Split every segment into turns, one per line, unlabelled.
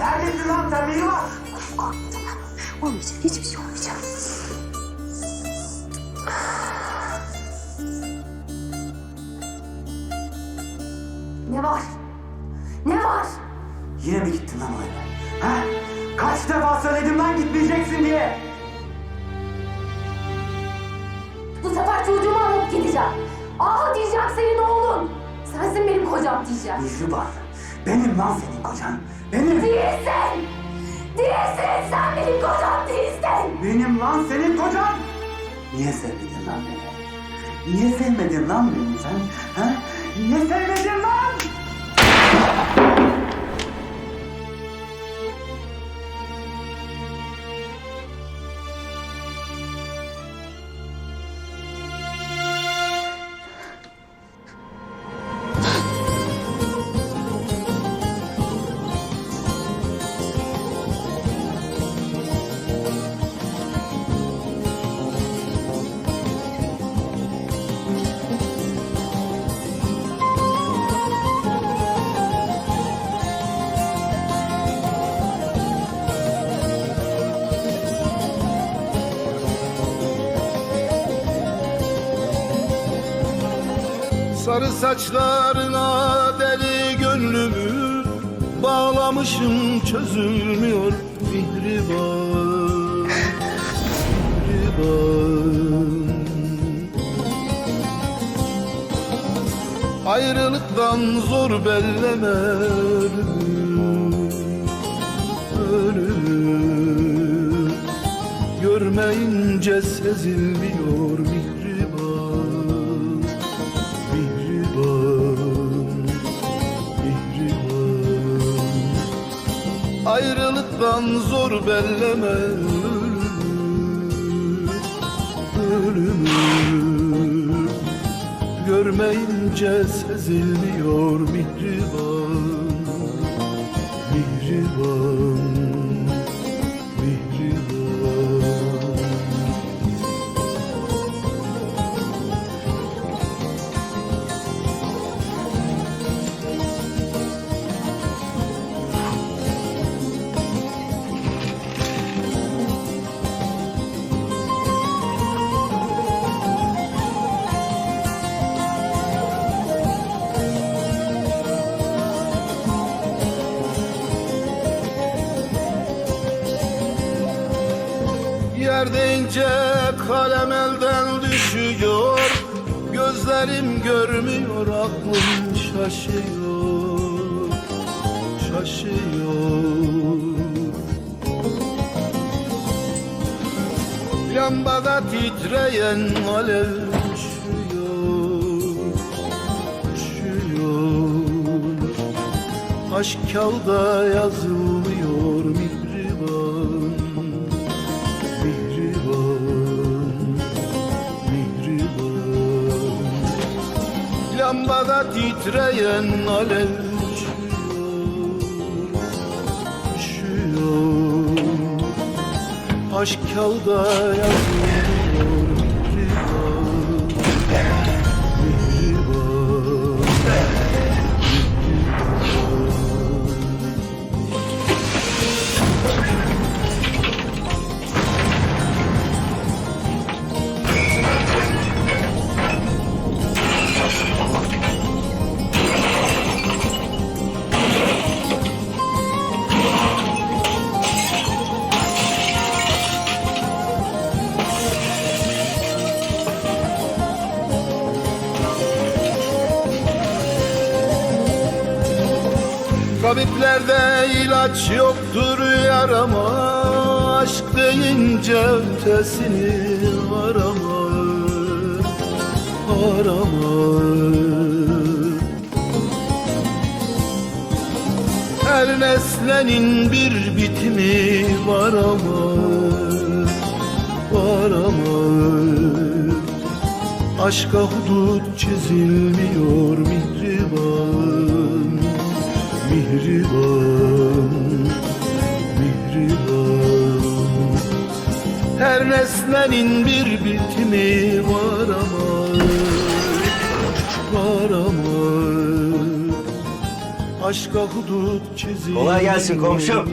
Neredesin lan sen biri var?
Korkma tamam. Olmayacak. Hiçbir şey olmayacak. Ne var? Ne var?
Yine mi gittin lan o eve? Ha? Kaç defa söyledim lan gitmeyeceksin diye.
Bu sefer çocuğumu alıp gideceğim. Ah diyeceğim senin oğlun. Sensin benim kocam diyeceğim.
Mihriban. Benim lan senin kocan. Benim.
Değilsin. Değilsin. Sen benim kocam değilsin.
Benim lan senin kocan. Niye sevmedin lan beni? Niye sevmedin lan beni sen? Ha? Niye sevmedin lan?
Sarı saçlarına deli gönlümü Bağlamışım çözülmüyor mihriban Mihriban Ayrılıktan zor belleme ölümü Ölümü. Görmeyince sezilmiyor Ayrılıktan zor belleme ölümü Ölümü Görmeyince sezilmiyor mihriban Mihriban Yer deyince kalem elden düşüyor Gözlerim görmüyor aklım şaşıyor Şaşıyor. Lambada titreyen alev üşüyor Üşüyor Aşk kağıda yazılmıyor Lambada titreyen alev Aşk kağıda yazılmıyor Tabiplerde ilaç yoktur yarama Aşk deyince ötesini arama Arama. Her nesnenin bir bitimi var ama Var ama. Aşka hudut çizilmiyor mihriban Mihriban Mihriban. Her nesnenin bir bitimi var ama Var ama. Aşka hudut çizilmiyor
Kolay gelsin komşum.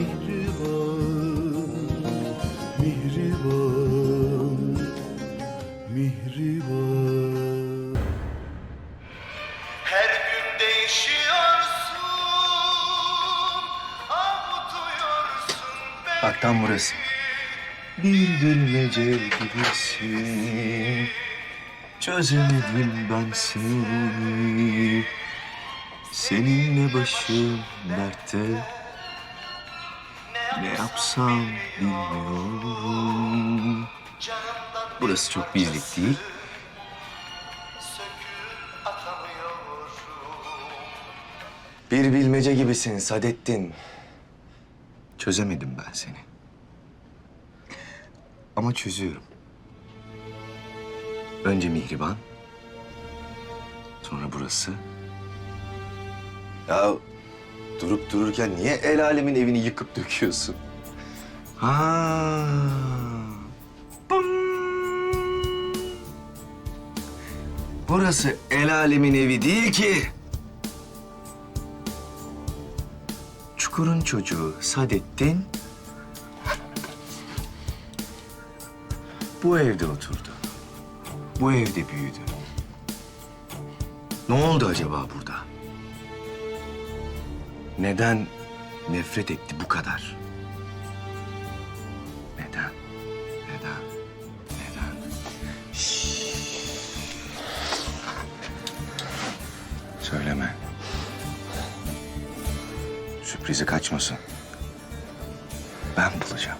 Her gün değişiyorsun
Bak burası. Bir bilmece gibisin. Çözemedim ben seni. Seninle başım dertte. Ne yapsam bilmiyorum. Burası çok birlik değil. Bir bilmece gibisin Sadettin. Çözemedim ben seni. Ama çözüyorum. Önce Mihriban. Sonra burası. Ya durup dururken niye el alemin evini yıkıp döküyorsun? Ha. Bum. Burası el alemin evi değil ki. Çukur'un çocuğu Sadettin bu evde oturdu. Bu evde büyüdü. Ne oldu acaba burada? Neden nefret etti bu kadar? Sürprizi kaçmasın. Ben bulacağım.